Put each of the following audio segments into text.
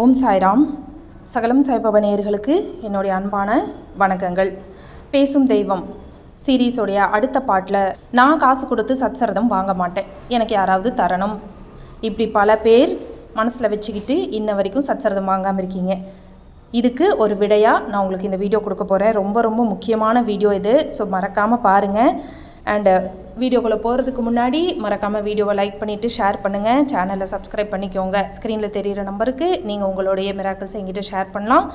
ஓம் சாய்ராம். சகலம் சாய்பாபா நேயர்களுக்கு என்னுடைய அன்பான வணக்கங்கள். பேசும் தெய்வம். சீரீஸோடைய அடுத்த பாட்டில் நான் காசு கொடுத்து சத்சரதம் வாங்க மாட்டேன். எனக்கு யாராவது தரணும். இப்படி பல பேர் மனசில் வச்சுக்கிட்டு இன்ன வரைக்கும் சத்சரதம் வாங்காமல் இருக்கீங்க. இதுக்கு ஒரு விடையாக நான் உங்களுக்கு இந்த வீடியோ கொடுக்க போகிறேன் ரொம்ப ரொம்ப முக்கியமான வீடியோ இது. ஸோ மறக்காமல் பாருங்கள் அண்டு uh, வீடியோக்குள்ளே போகிறதுக்கு முன்னாடி மறக்காமல் வீடியோவை லைக் பண்ணிவிட்டு ஷேர் பண்ணுங்கள் சேனலை சப்ஸ்கிரைப் பண்ணிக்கோங்க. ஸ்க்ரீனில் தெரிகிற நம்பருக்கு நீங்கள் உங்களுடைய மிராக்கிள்ஸ் எங்கிட்ட ஷேர் பண்ணலாம்.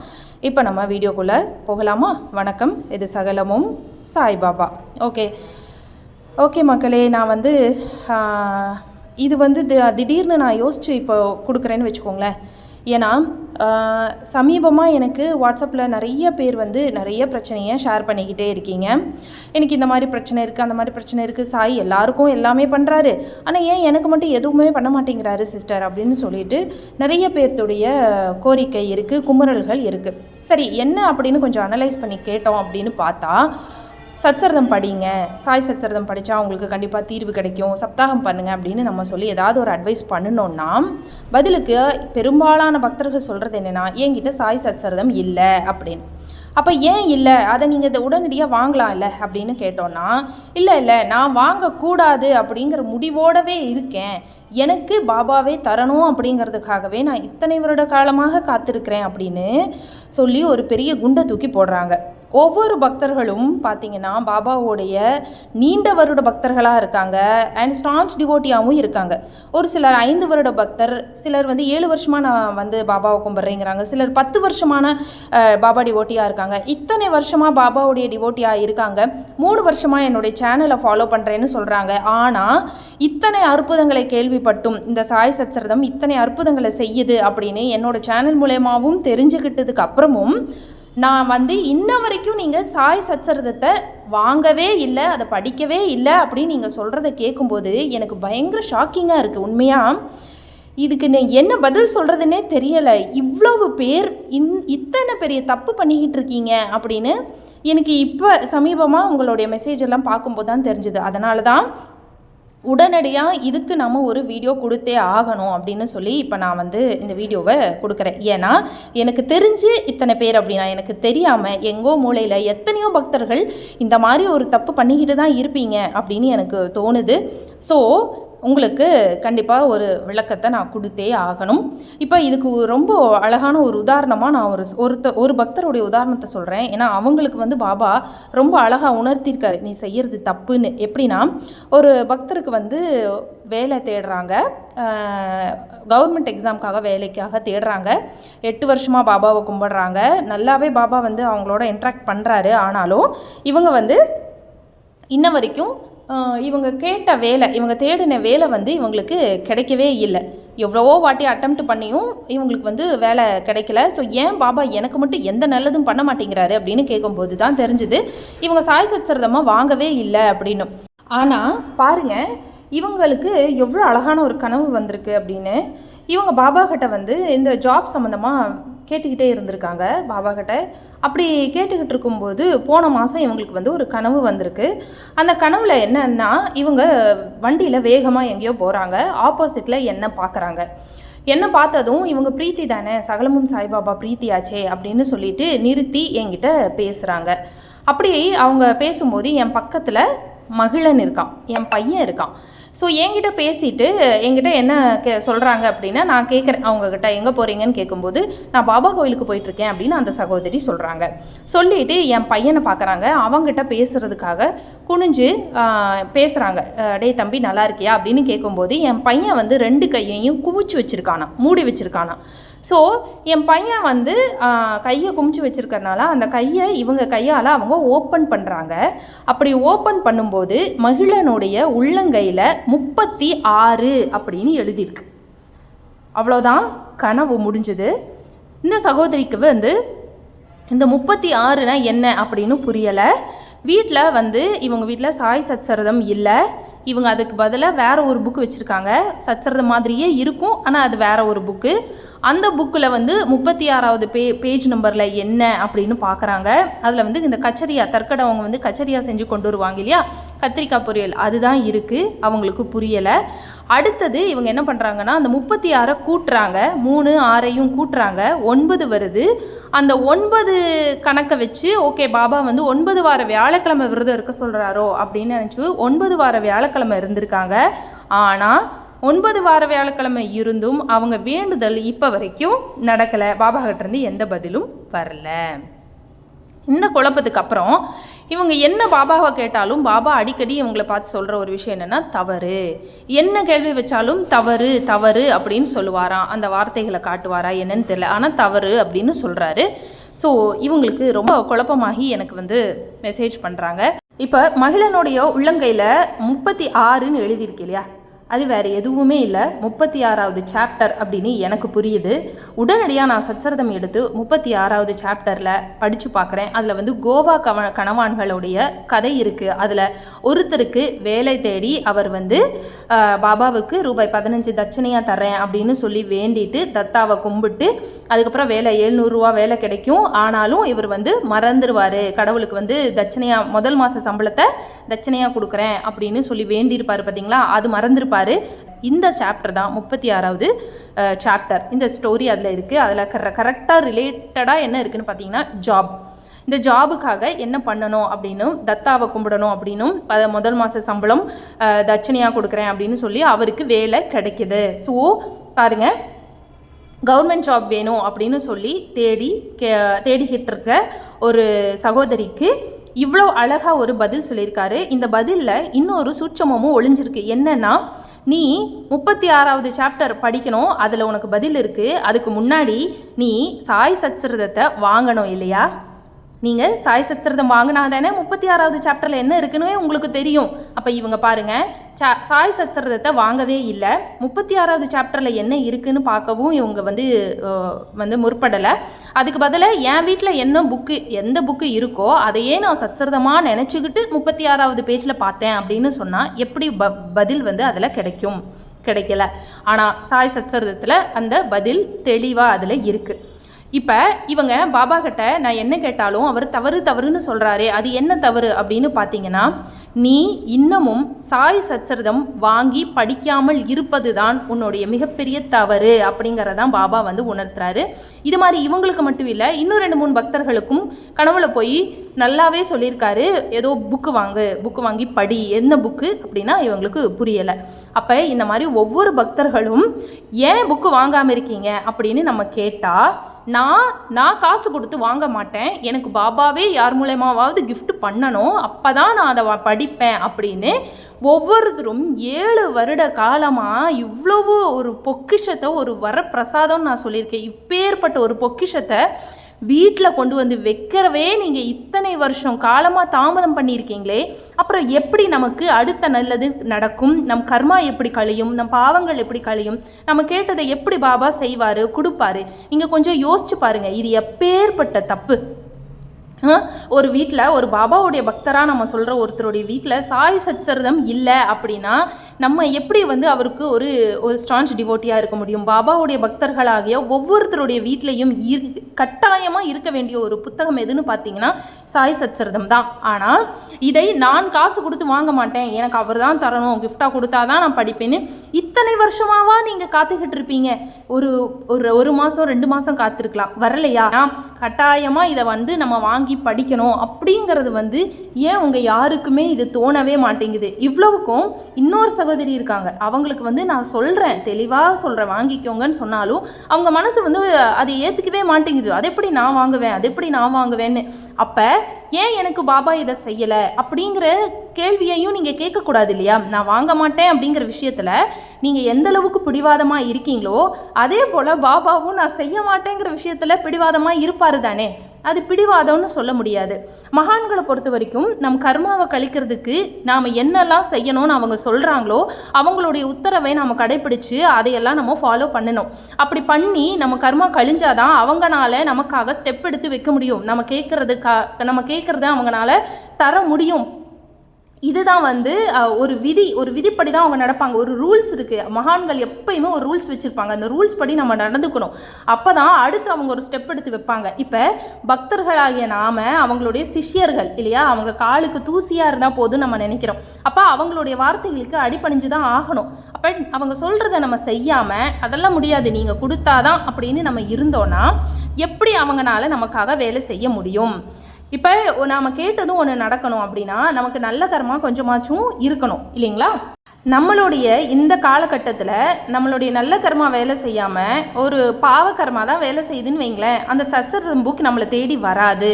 இப்போ நம்ம வீடியோக்குள்ளே போகலாமா? வணக்கம். இது சகலமும் சாய்பாபா. ஓகே ஓகே மக்களே நான் வந்து இது வந்து திடீர்னு நான் யோசித்து இப்போ கொடுக்குறேன்னு வச்சுக்கோங்களேன். ஏன்னா சமீபமாக எனக்கு வாட்ஸ்அப்பில் நிறைய பேர் வந்து நிறைய பிரச்சனையை ஷேர் பண்ணிக்கிட்டே இருக்கீங்க. எனக்கு இந்த மாதிரி பிரச்சனை இருக்குது அந்த மாதிரி பிரச்சனை இருக்குது சாய் எல்லாருக்கும் எல்லாமே பண்ணுறாரு ஆனால் ஏன் எனக்கு மட்டும் எதுவுமே பண்ண மாட்டேங்கிறாரு சிஸ்டர் அப்படின்னு சொல்லிட்டு நிறைய பேர்த்துடைய கோரிக்கை இருக்குது குமுறல்கள் இருக்குது சரி என்ன அப்படின்னு கொஞ்சம் அனலைஸ் பண்ணி கேட்டோம் அப்படின்னு பார்த்தா சத்சரதம் படிங்க. சாய் சத்சரதம் படித்தா உங்களுக்கு கண்டிப்பாக தீர்வு கிடைக்கும். சப்தாகம் பண்ணுங்கள் அப்படின்னு நம்ம சொல்லி ஏதாவது ஒரு அட்வைஸ் பண்ணணும்னா பதிலுக்கு பெரும்பாலான பக்தர்கள் சொல்கிறது என்னென்னா என்கிட்ட சாய் சத்சரதம் இல்லை அப்படின்னு. அப்போ ஏன் இல்லை? அதை நீங்கள் இதை உடனடியாக வாங்கலாம் இல்லை அப்படின்னு கேட்டோன்னா இல்லை இல்லை நான் வாங்கக்கூடாது அப்படிங்கிற முடிவோடவே இருக்கேன். எனக்கு பாபாவே தரணும் அப்படிங்கிறதுக்காகவே நான் இத்தனை வருட காலமாக காத்திருக்கிறேன் அப்படின்னு சொல்லி ஒரு பெரிய குண்டை தூக்கி போடுறாங்க. ஒவ்வொரு பக்தர்களும் பார்த்தீங்கன்னா பாபாவோடைய நீண்ட வருட பக்தர்களாக இருக்காங்க அண்ட் ஸ்டான்ச் டிவோட்டியாகவும் இருக்காங்க. ஒரு சிலர் ஐந்து வருட பக்தர் சிலர் வந்து ஏழு வருஷமாக நான் வந்து பாபாவை கும்பிட்றேங்கிறாங்க. சிலர் பத்து வருஷமான பாபா டிவோட்டியாக இருக்காங்க. இத்தனை வருஷமாக பாபாவுடைய டிவோட்டியாக இருக்காங்க. மூணு வருஷமாக என்னுடைய சேனலை ஃபாலோ பண்ணுறேன்னு சொல்கிறாங்க ஆனால் இத்தனை அற்புதங்களை கேள்விப்பட்டும் இந்த சாய் சச்சரதம் இத்தனை அற்புதங்களை செய்யுது அப்படின்னு என்னோட சேனல் மூலயமாவும் தெரிஞ்சுக்கிட்டதுக்கு அப்புறமும் நான் வந்து இன்ன வரைக்கும் நீங்கள் சாய் சச்சரிதத்தை வாங்கவே இல்லை அதை படிக்கவே இல்லை அப்படின்னு நீங்கள் சொல்கிறத கேட்கும்போது எனக்கு பயங்கர ஷாக்கிங்காக இருக்குது உண்மையாக இதுக்கு நான் என்ன பதில் சொல்கிறதுனே தெரியலை. இவ்வளவு பேர் இந் இத்தனை பெரிய தப்பு பண்ணிக்கிட்டு இருக்கீங்க அப்படின்னு எனக்கு இப்போ சமீபமாக உங்களுடைய மெசேஜ் எல்லாம் பார்க்கும்போது தான் தெரிஞ்சுது. அதனால தான் உடனடியாக இதுக்கு நம்ம ஒரு வீடியோ கொடுத்தே ஆகணும் அப்படின்னு சொல்லி இப்போ நான் வந்து இந்த வீடியோவை கொடுக்குறேன். ஏன்னா எனக்கு தெரிஞ்சு இத்தனை பேர் அப்படின்னா எனக்கு தெரியாமல் எங்கோ மூலையில் எத்தனையோ பக்தர்கள் இந்த மாதிரி ஒரு தப்பு பண்ணிக்கிட்டு தான் இருப்பீங்க அப்படின்னு எனக்கு தோணுது. ஸோ உங்களுக்கு கண்டிப்பாக ஒரு விளக்கத்தை நான் கொடுத்தே ஆகணும். இப்போ இதுக்கு ரொம்ப அழகான ஒரு உதாரணமாக நான் ஒரு ஒருத்த ஒரு பக்தருடைய உதாரணத்தை சொல்கிறேன் ஏன்னா அவங்களுக்கு வந்து பாபா ரொம்ப அழகாக உணர்த்தியிருக்காரு நீ செய்கிறது தப்புன்னு. எப்படின்னா ஒரு பக்தருக்கு வந்து வேலை தேடுறாங்க. கவர்மெண்ட் எக்ஸாமுக்காக வேலைக்காக தேடுறாங்க. எட்டு வருஷமாக பாபாவை கும்பிடுறாங்க. நல்லாவே பாபா வந்து அவங்களோட இன்ட்ராக்ட் பண்ணுறாரு ஆனாலும் இவங்க வந்து இன்ன வரைக்கும் இவங்க கேட்ட வேலை இவங்க தேடின வேலை வந்து இவங்களுக்கு கிடைக்கவே இல்லை. எவ்வளவோ வாட்டி அட்டம்ப்ட் பண்ணியும் இவங்களுக்கு வந்து வேலை கிடைக்கல. ஸோ ஏன் பாபா எனக்கு மட்டும் எந்த நல்லதும் பண்ண மாட்டேங்கிறாரு அப்படின்னு கேட்கும்போது தான் தெரிஞ்சுது. இவங்க சாய் சச்சரதமாக வாங்கவே இல்லை அப்படின்னு. ஆனால் பாருங்க இவங்களுக்கு எவ்வளோ அழகான ஒரு கனவு வந்திருக்கு அப்படின்னு. இவங்க பாபா கிட்ட வந்து இந்த ஜாப் சம்மந்தமாக கேட்டுக்கிட்டே இருந்திருக்காங்க பாபா கிட்ட அப்படி கேட்டுக்கிட்டு இருக்கும்போது போன மாதம் இவங்களுக்கு வந்து ஒரு கனவு வந்திருக்கு. அந்த கனவில் என்னன்னா இவங்க வண்டியில் வேகமாக எங்கேயோ போகிறாங்க ஆப்போசிட்டில் என்ன பார்க்குறாங்க என்ன பார்த்ததும் இவங்க பிரீத்தி தானே சகலமும் சாய்பாபா பிரீத்தியாச்சே அப்படின்னு சொல்லிட்டு நிறுத்தி என்கிட்ட பேசுகிறாங்க அப்படி அவங்க பேசும்போது என் பக்கத்தில் மகிழன் இருக்கான் என் பையன் இருக்கான். ஸோ என்கிட்ட பேசிட்டு என்கிட்ட என்ன கே சொல்கிறாங்க அப்படின்னா நான் கேட்குறேன் அவங்கக்கிட்ட எங்கே போகிறீங்கன்னு கேட்கும்போது நான் பாபா கோயிலுக்கு போயிட்டுருக்கேன் அப்படின்னு அந்த சகோதரி சொல்கிறாங்க சொல்லிட்டு என் பையனை பார்க்குறாங்க அவங்ககிட்ட பேசுகிறதுக்காக குனிஞ்சு பேசுகிறாங்க டேய் தம்பி நல்லா இருக்கியா? அப்படின்னு கேட்கும்போது என் பையன் வந்து ரெண்டு கையையும் குவிச்சு வச்சுருக்கானா மூடி வச்சுருக்கானா ஸோ என் பையன் வந்து கையை குமிச்சு வச்சுருக்கறனால அந்த கையை இவங்க கையால் அவங்க ஓப்பன் பண்ணுறாங்க அப்படி ஓப்பன் பண்ணும்போது மகிழனுடைய உள்ளங்கையில் முப்பத்தி ஆறு அப்படின்னு எழுதியிருக்கு. அவ்வளோதான் கனவு முடிஞ்சது. இந்த சகோதரிக்கு வந்து இந்த முப்பத்தி ஆறுனா என்ன அப்படின்னு புரியலை. வீட்டில் வந்து இவங்க வீட்டில் சாய் சச்சரதம் இல்லை. இவங்க அதுக்கு பதிலாக வேறு ஒரு புக்கு வச்சுருக்காங்க. சச்சரதம் மாதிரியே இருக்கும். ஆனால் அது வேற ஒரு புக்கு அந்த புக்கில் வந்து முப்பத்தி ஆறாவது பே பேஜ் நம்பரில் என்ன அப்படின்னு பார்க்குறாங்க அதில் வந்து இந்த கச்சரியா தற்கடவங்க வந்து கச்சரியா செஞ்சு கொண்டு வருவாங்க இல்லையா? கத்திரிக்காய் பொரியல் அதுதான் இருக்குது அவங்களுக்கு புரியலை. அடுத்தது இவங்க என்ன பண்ணுறாங்கன்னா அந்த முப்பத்தி ஆறை கூட்டுறாங்க. மூணு ஆறையும் கூட்டுறாங்க. ஒன்பது வருது. அந்த ஒன்பது கணக்கை வச்சு ஓகே பாபா வந்து ஒன்பது வார வியாழக்கிழமை விரதம் இருக்க சொல்கிறாரோ அப்படின்னு நினச்சி ஒன்பது வார வியாழக்கிழமை இருந்திருக்காங்க. ஆனால் ஒன்பது வார வியாழக்கிழமை இருந்தும் அவங்க வேண்டுதல் இப்போ வரைக்கும் நடக்கலை. பாபா கிட்டேருந்து எந்த பதிலும் வரல. இந்த குழப்பத்துக்கு அப்புறம் இவங்க என்ன பாபாவை கேட்டாலும் பாபா அடிக்கடி இவங்களை பார்த்து சொல்கிற ஒரு விஷயம் என்னென்னா தவறு. என்ன கேள்வி வச்சாலும் தவறு தவறு அப்படின்னு சொல்லுவாராம். அந்த வார்த்தைகளை காட்டுவாரா என்னன்னு தெரியல. ஆனால் தவறு அப்படின்னு சொல்கிறாரு ஸோ இவங்களுக்கு ரொம்ப குழப்பமாகி எனக்கு வந்து மெசேஜ் பண்ணுறாங்க இப்போ மகிழனுடைய உள்ளங்கையில் முப்பத்தி ஆறுன்னு எழுதியிருக்கு இல்லையா? அது வேறு எதுவுமே இல்லை. முப்பத்தி ஆறாவது சாப்டர் அப்படின்னு எனக்கு புரியுது. உடனடியாக நான் சச்சரதம் எடுத்து முப்பத்தி ஆறாவது சாப்டரில் படித்து பார்க்குறேன் அதில் வந்து கோவா கவ கணவான்களுடைய கதை இருக்குது அதில் ஒருத்தருக்கு வேலை தேடி அவர் வந்து பாபாவுக்கு ரூபாய் பதினஞ்சு தட்சணையாக தரேன் அப்படின்னு சொல்லி வேண்டிட்டு தத்தாவை கும்பிட்டு அதுக்கப்புறம் வேலை எழுநூறுரூவா வேலை கிடைக்கும். ஆனாலும் இவர் வந்து மறந்துடுவார் கடவுளுக்கு வந்து தட்சணையாக முதல் மாத சம்பளத்தை தட்சணையாக கொடுக்குறேன் அப்படின்னு சொல்லி வேண்டியிருப்பார் பார்த்தீங்களா அது மறந்துருப்பார். இந்த சாப்டர் தான் முப்பத்தி ஆறாவது சாப்டர் இந்த ஸ்டோரி அதில் இருக்குது அதில் கர கரெக்டாக ரிலேட்டடாக என்ன இருக்குன்னு பார்த்தீங்கன்னா ஜாப் இந்த ஜாபுக்காக என்ன பண்ணணும் அப்படின்னும் தத்தாவை கும்பிடணும் அப்படின்னும் அதை முதல் மாத சம்பளம் தட்சணையாக கொடுக்குறேன் அப்படின்னு சொல்லி அவருக்கு வேலை கிடைக்குது. ஸோ பாருங்கள் கவர்மெண்ட் ஜாப் வேணும் அப்படின்னு சொல்லி தேடி கே தேடிக்கிட்டு இருக்க ஒரு சகோதரிக்கு இவ்வளோ அழகாக ஒரு பதில் சொல்லியிருக்காரு. இந்த பதிலில் இன்னொரு சூட்சமமும் ஒளிஞ்சிருக்கு. என்னன்னா நீ முப்பத்தி ஆறாவது சாப்டர் படிக்கணும் அதில் உனக்கு பதில் இருக்குது அதுக்கு முன்னாடி நீ சாய் சச்சரிதத்தை வாங்கணும் இல்லையா? நீங்கள் சாய் சச்சரிதம் வாங்கினா தானே முப்பத்தி ஆறாவது சாப்டரில் என்ன இருக்குன்னு உங்களுக்கு தெரியும். அப்போ இவங்க பாருங்கள் சா சாய் சச்சரிதத்தை வாங்கவே இல்லை. முப்பத்தி ஆறாவது சாப்டரில் என்ன இருக்குன்னு பார்க்கவும் இவங்க வந்து வந்து முற்படலை. அதுக்கு பதிலாக என் வீட்டில் என்ன புக்கு எந்த புக்கு இருக்கோ அதையே நான் சச்சரிதமாக நினச்சிக்கிட்டு முப்பத்தி ஆறாவது பேஜில் பார்த்தேன் அப்படின்னு சொன்னால் எப்படி ப பதில் வந்து அதில் கிடைக்கும்? கிடைக்கல. ஆனால் சாய் சச்சரிதத்தில் அந்த பதில் தெளிவாக அதில் இருக்குது இப்போ இவங்க பாபா கிட்ட நான் என்ன கேட்டாலும் அவர் தவறு தவறுன்னு சொல்கிறாரே அது என்ன தவறு அப்படின்னு பார்த்தீங்கன்னா நீ இன்னமும் சாய் சச்சரிதம் வாங்கி படிக்காமல் இருப்பது தான் உன்னுடைய மிகப்பெரிய தவறு அப்படிங்கிறதான் பாபா வந்து உணர்த்துறாரு. இது மாதிரி இவங்களுக்கு மட்டும் இல்லை இன்னும் ரெண்டு மூணு பக்தர்களுக்கும் கனவுல போய் நல்லாவே சொல்லியிருக்காரு. ஏதோ புக்கு வாங்கு புக்கு வாங்கி படி என்ன புக்கு அப்படின்னா இவங்களுக்கு புரியலை. அப்போ இந்த மாதிரி ஒவ்வொரு பக்தர்களும் ஏன் புக்கு வாங்காமல் இருக்கீங்க? அப்படின்னு நம்ம கேட்டால் நான் நான் காசு கொடுத்து வாங்க மாட்டேன். எனக்கு பாபாவே யார் மூலயமாவது கிஃப்ட் பண்ணணும். அப்போ தான் நான் அதை படிப்பேன் அப்படின்னு ஒவ்வொருத்தரும் ஏழு வருட காலமாக இவ்வளவு ஒரு பொக்கிஷத்தை ஒரு வரப்பிரசாதம்னு நான் சொல்லியிருக்கேன். இப்பேற்பட்ட ஒரு பொக்கிஷத்தை வீட்டில் கொண்டு வந்து வைக்கிறவே நீங்கள் இத்தனை வருஷம் காலமாக தாமதம் பண்ணியிருக்கீங்களே அப்புறம் எப்படி நமக்கு அடுத்த நல்லது நடக்கும்? நம் கர்மா எப்படி கழியும்? நம் பாவங்கள் எப்படி கழியும்? நம்ம கேட்டதை எப்படி பாபா செய்வார் கொடுப்பாரு? இங்கே கொஞ்சம் யோசிச்சு பாருங்கள் இது எப்பேற்பட்ட தப்பு. ஒரு வீட்டில் ஒரு பாபாவுடைய பக்தராக நம்ம சொல்கிற ஒருத்தருடைய வீட்டில் சாய் சச்சரிதம் இல்லை அப்படின்னா நம்ம எப்படி வந்து அவருக்கு ஒரு ஒரு ஸ்டான்ச் டிவோட்டியாக இருக்க முடியும்? பாபாவுடைய பக்தர்களாகிய ஒவ்வொருத்தருடைய வீட்லேயும் கட்டாயமாக இருக்க வேண்டிய ஒரு புத்தகம் எதுன்னு பார்த்தீங்கன்னா சாய் சச்சரிதம் தான். ஆனால் இதை நான் காசு கொடுத்து வாங்க மாட்டேன். எனக்கு அவர் தான் தரணும். கிஃப்டாக கொடுத்தா தான் நான் படிப்பேன்னு இத்தனை வருஷமாவா நீங்கள் காத்துக்கிட்டு இருப்பீங்க? ஒரு ஒரு ஒரு மாதம் ரெண்டு மாதம் காத்திருக்கலாம். வரலையா? கட்டாயமாக இதை வந்து நம்ம வாங்கி படிக்கணும். அப்படிங்கிறது வந்து ஏன் உங்கள் யாருக்குமே இது தோணவே மாட்டேங்குது? இவ்வளவுக்கும் இன்னொரு சகோதரி இருக்காங்க. அவங்களுக்கு வந்து நான் சொல்கிறேன் தெளிவாக சொல்கிறேன் வாங்கிக்கோங்கன்னு சொன்னாலும் அவங்க மனசு வந்து அதை ஏற்றுக்கவே மாட்டேங்குது. அது எப்படி நான் வாங்குவேன் அது எப்படி நான் வாங்குவேன்னு அப்போ ஏன் எனக்கு பாபா இதை செய்யலை அப்படிங்கிற கேள்வியையும் நீங்கள் கேட்கக்கூடாது இல்லையா? நான் வாங்க மாட்டேன் அப்படிங்கிற விஷயத்தில் நீங்கள் எந்த அளவுக்கு பிடிவாதமாக இருக்கீங்களோ அதே போல் பாபாவும் நான் செய்ய மாட்டேங்கிற விஷயத்தில் பிடிவாதமாக இருப்பார் தானே? அது பிடிவாதம்னு சொல்ல முடியாது. மகான்களை பொறுத்த வரைக்கும் நம் கர்மாவை கழிக்கிறதுக்கு நாம் என்னெல்லாம் செய்யணும்னு அவங்க சொல்கிறாங்களோ அவங்களுடைய உத்தரவை நாம் கடைப்பிடிச்சு அதையெல்லாம் நம்ம ஃபாலோ பண்ணணும். அப்படி பண்ணி நம்ம கர்மா கழிஞ்சாதான் அவங்கனால நமக்காக ஸ்டெப் எடுத்து வைக்க முடியும். நம்ம கேட்குறதுக்கா நம்ம கேட்குறத அவங்கனால தர முடியும். இதுதான் வந்து ஒரு விதி ஒரு விதிப்படி தான் அவங்க நடப்பாங்க. ஒரு ரூல்ஸ் இருக்குது மகான்கள் எப்பயுமே ஒரு ரூல்ஸ் வச்சுருப்பாங்க. அந்த ரூல்ஸ் படி நம்ம நடந்துக்கணும். அப்போ தான் அடுத்து அவங்க ஒரு ஸ்டெப் எடுத்து வைப்பாங்க. இப்போ பக்தர்களாகிய நாம அவங்களுடைய சிஷ்யர்கள் இல்லையா? அவங்க காலுக்கு தூசியாக இருந்தால் போதும் நம்ம நினைக்கிறோம். அப்போ அவங்களுடைய வார்த்தைகளுக்கு அடிபணிஞ்சு தான் ஆகணும். அப்போ அவங்க சொல்கிறத நம்ம செய்யாமல் அதெல்லாம் முடியாது. நீங்கள் கொடுத்தாதான் அப்படின்னு நம்ம இருந்தோன்னா எப்படி அவங்கனால நமக்காக வேலை செய்ய முடியும்? இப்போ நாம் கேட்டதும் ஒன்று நடக்கணும் அப்படின்னா நமக்கு நல்ல கர்மா கொஞ்சமாச்சும் இருக்கணும் இல்லைங்களா? நம்மளுடைய இந்த காலகட்டத்தில் நம்மளுடைய நல்ல கர்மா வேலை செய்யாமல் ஒரு பாவ கர்மா தான் வேலை செய்யுதுன்னு வைங்களேன் அந்த சச்சரம் புக் நம்மளை தேடி வராது.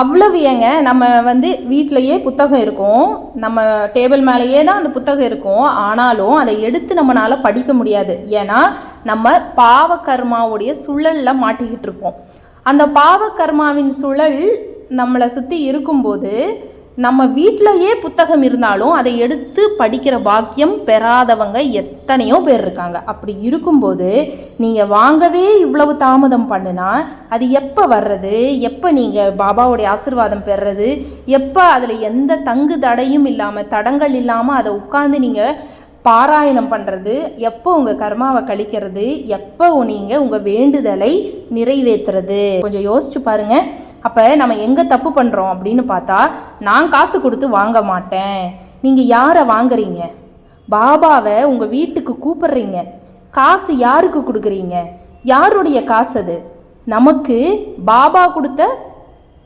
அவ்வளவு ஏங்க நம்ம வந்து வீட்டிலையே புத்தகம் இருக்கும் நம்ம டேபிள் மேலேயே தான் அந்த புத்தகம் இருக்கும் ஆனாலும் அதை எடுத்து நம்மளால் படிக்க முடியாது. ஏன்னா நம்ம பாவ கர்மாவுடைய சுழலில் மாட்டிக்கிட்டு இருப்போம். அந்த பாவ கர்மாவின் சுழல் நம்மளை சுற்றி இருக்கும்போது நம்ம வீட்டிலையே புத்தகம் இருந்தாலும் அதை எடுத்து படிக்கிற பாக்கியம் பெறாதவங்க எத்தனையோ பேர் இருக்காங்க. அப்படி இருக்கும்போது நீங்கள் வாங்கவே இவ்வளவு தாமதம் பண்ணுனா அது எப்போ வர்றது? எப்போ நீங்கள் பாபாவுடைய ஆசிர்வாதம் பெறுறது? எப்போ அதில் எந்த தங்கு தடையும் இல்லாமல் தடங்கள் இல்லாமல் அதை உட்காந்து நீங்கள் பாராயணம் பண்ணுறது எப்போ உங்கள் கர்மாவை கழிக்கிறது? எப்போ நீங்கள் உங்கள் வேண்டுதலை நிறைவேற்றுறது? கொஞ்சம் யோசிச்சு பாருங்கள் அப்போ நம்ம எங்கே தப்பு பண்ணுறோம் அப்படின்னு பார்த்தா நான் காசு கொடுத்து வாங்க மாட்டேன். நீங்கள் யாரை வாங்குறீங்க? பாபாவை உங்கள் வீட்டுக்கு கூப்பிடுறீங்க. காசு யாருக்கு கொடுக்குறீங்க? யாருடைய காசு அது? நமக்கு பாபா கொடுத்த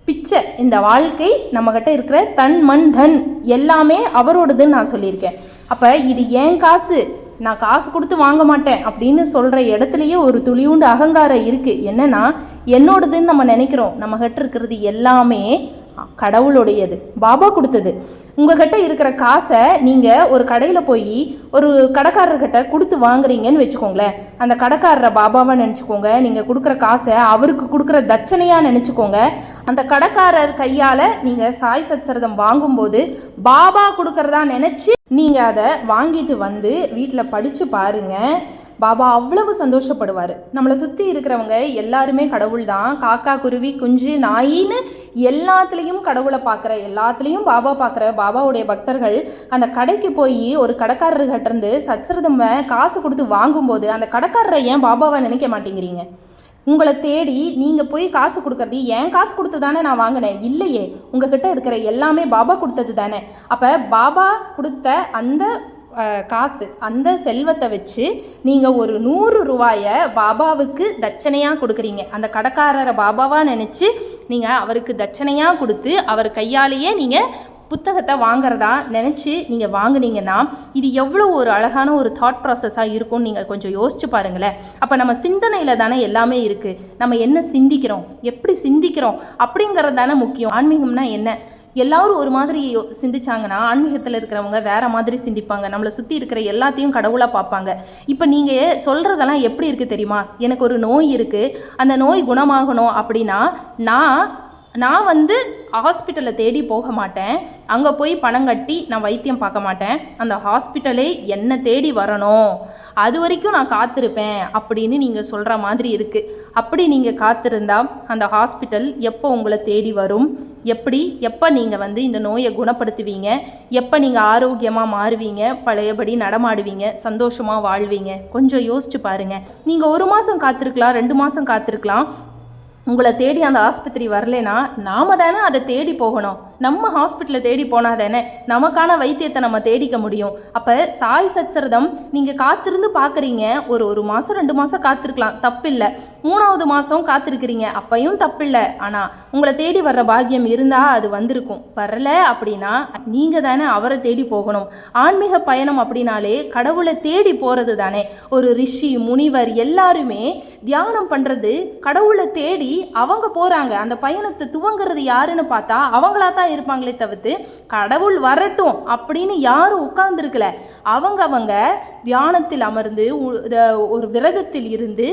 பிச்சை இந்த வாழ்க்கை நம்மக்கிட்ட இருக்கிற தன் மண் தன் எல்லாமே அவரோடதுன்னு நான் சொல்லியிருக்கேன். அப்போ இது ஏன் காசு? நான் காசு கொடுத்து வாங்க மாட்டேன் அப்படின்னு சொல்கிற இடத்துலையே ஒரு துளியுண்டு அகங்காரம் இருக்குது என்னென்னா என்னோடதுன்னு நம்ம நினைக்கிறோம். நம்மகிட்ட இருக்கிறது எல்லாமே கடவுளுடையது. பாபா கொடுத்தது. உங்ககிட்ட இருக்கிற காசை நீங்கள் ஒரு கடையில் போய் ஒரு கடைக்காரர்கிட்ட கொடுத்து வாங்குறீங்கன்னு வச்சுக்கோங்களேன். அந்த கடைக்காரரை பாபாவை நினச்சிக்கோங்க. நீங்கள் கொடுக்குற காசை அவருக்கு கொடுக்குற தட்சணையாக நினச்சிக்கோங்க. அந்த கடைக்காரர் கையால் நீங்கள் சாய் சத்சரதம் வாங்கும்போது பாபா கொடுக்குறதா நினச்சி நீங்கள் அதை வாங்கிட்டு வந்து வீட்டில் படித்து பாருங்கள் பாபா அவ்வளவு சந்தோஷப்படுவார். நம்மளை சுற்றி இருக்கிறவங்க எல்லாருமே கடவுள் தான் காக்கா குருவி குஞ்சு நாயின்னு எல்லாத்துலேயும் கடவுளை பார்க்குற எல்லாத்துலேயும் பாபா பார்க்குற பாபாவுடைய பக்தர்கள் அந்த கடைக்கு போய் ஒரு கடைக்காரர்கிட்டருந்து சச்சரதம்ப காசு கொடுத்து வாங்கும்போது அந்த கடைக்காரரை ஏன் பாபாவை நினைக்க மாட்டேங்கிறீங்க? உங்களை தேடி நீங்கள் போய் காசு கொடுக்குறது ஏன் காசு கொடுத்து தானே நான் வாங்கினேன்? இல்லையே. உங்ககிட்ட இருக்கிற எல்லாமே பாபா கொடுத்தது தானே. அப்போ பாபா கொடுத்த அந்த காசு. அந்த செல்வத்தை வச்சு நீங்கள் ஒரு நூறு ரூபாயை பாபாவுக்கு தட்சணையாக கொடுக்குறீங்க. அந்த கடைக்காரரை பாபாவாக நினச்சி நீங்கள் அவருக்கு தட்சணையாக கொடுத்து அவர் கையாலேயே நீங்கள் புத்தகத்தை வாங்குறதா நினச்சி நீங்கள் வாங்கினீங்கன்னா இது எவ்வளோ ஒரு அழகான ஒரு தாட் ப்ராசஸாக இருக்கும்னு நீங்கள் கொஞ்சம் யோசிச்சு பாருங்களேன். அப்போ நம்ம சிந்தனையில் தானே எல்லாமே இருக்குது நம்ம என்ன சிந்திக்கிறோம்? எப்படி சிந்திக்கிறோம்? அப்படிங்கிறது தானே முக்கியம். ஆன்மீகம்னா என்ன? எல்லாரும் ஒரு மாதிரி சிந்திச்சாங்கன்னா ஆன்மீகத்தில் இருக்கிறவங்க வேற மாதிரி சிந்திப்பாங்க. நம்மளை சுற்றி இருக்கிற எல்லாத்தையும் கடவுளாக பார்ப்பாங்க. இப்போ நீங்கள் சொல்கிறதெல்லாம் எப்படி இருக்குது தெரியுமா? எனக்கு ஒரு நோய் இருக்குது அந்த நோய் குணமாகணும் அப்படின்னா நான் நான் வந்து ஹாஸ்பிட்டலை தேடி போக மாட்டேன். அங்கே போய் பணம் கட்டி நான் வைத்தியம் பார்க்க மாட்டேன். அந்த ஹாஸ்பிட்டலே என்னை தேடி வரணும்? அது வரைக்கும் நான் காத்திருப்பேன் அப்படின்னு நீங்கள் சொல்கிற மாதிரி இருக்குது அப்படி நீங்கள் காத்திருந்தா அந்த ஹாஸ்பிட்டல் எப்போ உங்களை தேடி வரும்? எப்படி எப்போ நீங்கள் வந்து இந்த நோயை குணப்படுத்துவீங்க? எப்போ நீங்கள் ஆரோக்கியமாக மாறுவீங்க? பழையபடி நடமாடுவீங்க? சந்தோஷமாக வாழ்வீங்க? கொஞ்சம் யோசிச்சு பாருங்கள் நீங்கள் ஒரு மாதம் காத்திருக்கலாம் ரெண்டு மாதம் காத்திருக்கலாம். உங்களை தேடி அந்த ஆஸ்பத்திரி வரலைன்னா நாம தானே அதை தேடி போகணும். நம்ம ஹாஸ்பிட்டலை தேடி போனால் தானே நமக்கான வைத்தியத்தை நம்ம தேடிக்க முடியும். அப்போ சாய் சச்சரதம் நீங்கள் காத்திருந்து பார்க்குறீங்க ஒரு ஒரு மாதம் ரெண்டு மாதம் காத்திருக்கலாம். தப்பில்லை. மூணாவது மாதம் காத்திருக்கிறீங்க. அப்பையும் தப்பில்லை. ஆனால் உங்களை தேடி வர்ற பாக்கியம் இருந்தால் அது வந்திருக்கும். வரல அப்படின்னா நீங்கள் தானே அவரை தேடி போகணும். ஆன்மீக பயணம் அப்படின்னாலே கடவுளை தேடி போகிறது தானே. ஒரு ரிஷி முனிவர் எல்லாருமே தியானம் பண்ணுறது கடவுளை தேடி அவங்க போகிறாங்க அந்த பயணத்தை துவங்குறது யாருன்னு பார்த்தா அவங்களா தான் இருப்பாங்களே தவிர்த்து கடவுள் வரட்டும் அப்படின்னு யாரும் உட்கார்ந்துருக்கல. அவங்க அவங்க தியானத்தில் அமர்ந்து ஒரு விரதத்தில் இருந்து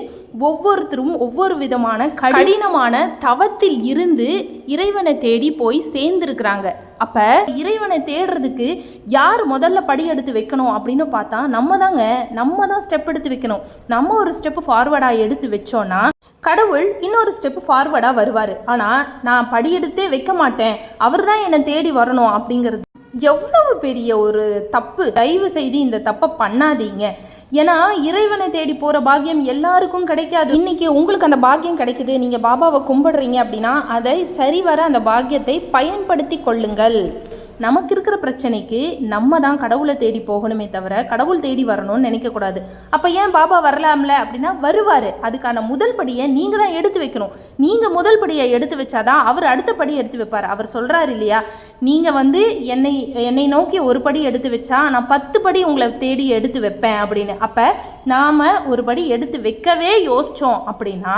ஒவ்வொருத்தரும் ஒவ்வொரு விதமான கடினமான தவத்தில் இருந்து இறைவனை தேடி போய் சேர்ந்துருக்குறாங்க. அப்போ இறைவனை தேடுறதுக்கு யார் முதல்ல படி எடுத்து வைக்கணும் அப்படின்னு பார்த்தா நம்ம தாங்க. நம்ம தான் ஸ்டெப் எடுத்து வைக்கணும். நம்ம ஒரு ஸ்டெப் ஃபார்வர்டாக எடுத்து வச்சோன்னா கடவுள் இன்னொரு ஸ்டெப் ஃபார்வர்டாக வருவார். ஆனால் நான் படி எடுத்தே வைக்க மாட்டேன். அவர் தான் என்னை தேடி வரணும் அப்படிங்கிறது. எவ்வளவு பெரிய ஒரு தப்பு? தயவு செய்து இந்த தப்பை பண்ணாதீங்க. ஏன்னா இறைவனை தேடி போகிற பாக்கியம் எல்லாருக்கும் கிடைக்காது. இன்னைக்கு உங்களுக்கு அந்த பாக்கியம் கிடைக்குது. நீங்கள் பாபாவை கும்பிடுறீங்க அப்படின்னா அதை சரிவர அந்த பாக்கியத்தை பயன்படுத்தி கொள்ளுங்கள். நமக்கு இருக்கிற பிரச்சனைக்கு நம்ம தான் கடவுளை தேடி போகணுமே தவிர கடவுள் தேடி வரணும்னு நினைக்கக்கூடாது. அப்போ ஏன் பாபா வரலாம்ல அப்படின்னா வருவார். அதுக்கான முதல் படியை நீங்கள் தான் எடுத்து வைக்கணும். நீங்கள் முதல் படியை எடுத்து வச்சாதான் அவர் அடுத்த படி எடுத்து வைப்பார். அவர் சொல்கிறாரு இல்லையா நீங்கள் வந்து என்னை என்னை நோக்கி ஒரு படி எடுத்து வச்சா நான் பத்து படி உங்களை தேடி எடுத்து வைப்பேன் அப்படின்னு. அப்போ நாம் ஒரு படி எடுத்து வைக்கவே யோசித்தோம் அப்படின்னா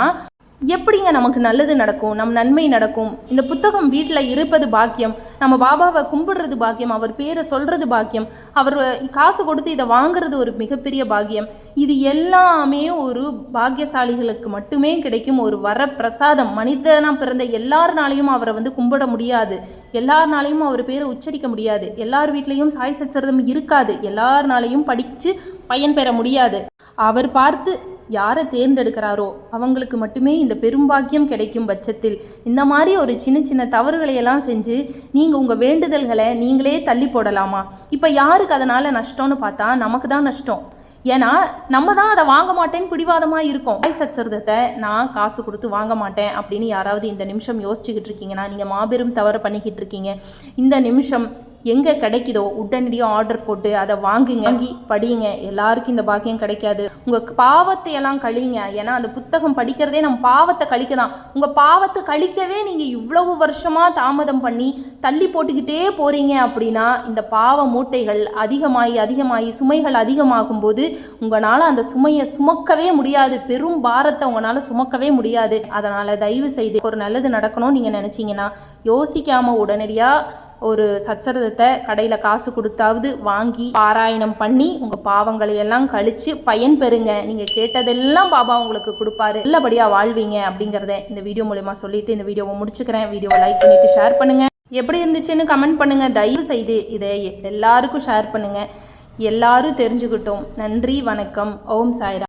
எப்படிங்க நமக்கு நல்லது நடக்கும்? நம் நன்மை நடக்கும்? இந்த புத்தகம் வீட்டில் இருப்பது பாக்கியம். நம்ம பாபாவை கும்பிடுறது பாக்கியம். அவர் பேரை சொல்கிறது பாக்கியம். அவர் காசு கொடுத்து இதை வாங்குறது ஒரு மிகப்பெரிய பாக்கியம். இது எல்லாமே ஒரு பாக்கியசாலிகளுக்கு மட்டுமே கிடைக்கும். ஒரு வர பிரசாதம் மனிதனாக பிறந்த எல்லாருனாலையும் அவரை வந்து கும்பிட முடியாது. எல்லாருனாலையும் அவர் பேரை உச்சரிக்க முடியாது. எல்லார் வீட்லேயும் சாய் சச்சரதம் இருக்காது. எல்லாருனாலையும் படித்து பயன் பெற முடியாது. அவர் பார்த்து யாரை தேர்ந்தெடுக்கிறாரோ அவங்களுக்கு மட்டுமே இந்த பெரும்பாக்கியம் கிடைக்கும் பட்சத்தில் இந்த மாதிரி ஒரு சின்ன சின்ன தவறுகளை எல்லாம் செஞ்சு நீங்கள் உங்கள் வேண்டுதல்களை நீங்களே தள்ளி போடலாமா? இப்போ யாருக்கு அதனால் நஷ்டம்னு பார்த்தா நமக்கு தான் நஷ்டம். ஏன்னா நம்ம தான் அதை வாங்க மாட்டேன்னு பிடிவாதமாக இருக்கும். வாய் சச்சரதத்தை நான் காசு கொடுத்து வாங்க மாட்டேன் அப்படின்னு யாராவது இந்த நிமிஷம் யோசிச்சுக்கிட்டு இருக்கீங்கன்னா நீங்கள் மாபெரும் தவறு பண்ணிக்கிட்டு இருக்கீங்க. இந்த நிமிஷம் எங்கே கிடைக்குதோ உடனடியாக ஆர்டர் போட்டு அதை வாங்குங்க வாங்கி படியுங்க. எல்லாருக்கும் இந்த பாக்கியம் கிடைக்காது. உங்கள் பாவத்தை எல்லாம் கழிங்க. ஏன்னா அந்த புத்தகம் படிக்கிறதே நம்ம பாவத்தை கழிக்க தான் உங்கள் பாவத்தை கழிக்கவே நீங்கள் இவ்வளவு வருஷமாக தாமதம் பண்ணி தள்ளி போட்டுக்கிட்டே போகிறீங்க அப்படின்னா இந்த பாவ மூட்டைகள் அதிகமாகி அதிகமாகி சுமைகள் அதிகமாகும் போது உங்களால் அந்த சுமையை சுமக்கவே முடியாது. பெரும் பாரத்தை உங்களால் சுமக்கவே முடியாது. அதனால் தயவு செய்து ஒரு நல்லது நடக்கணும்னு நீங்கள் நினச்சிங்கன்னா யோசிக்காமல் உடனடியாக ஒரு சச்சரதத்தை கடையில் காசு கொடுத்தாவது வாங்கி பாராயணம் பண்ணி உங்கள் பாவங்களை எல்லாம் கழித்து பயன் பெறுங்க. நீங்கள் கேட்டதெல்லாம் பாபா உங்களுக்கு கொடுப்பாரு. நல்லபடியாக வாழ்வீங்க அப்படிங்கிறத இந்த வீடியோ மூலயமா சொல்லிட்டு இந்த வீடியோவை முடிச்சுக்கிறேன். வீடியோவை லைக் பண்ணிவிட்டு ஷேர் பண்ணுங்கள் எப்படி இருந்துச்சுன்னு கமெண்ட் பண்ணுங்கள் தயவு செய்து இதை எல்லாருக்கும் ஷேர் பண்ணுங்கள் எல்லாரும் தெரிஞ்சுக்கிட்டோம். நன்றி வணக்கம். ஓம் சாய்ரா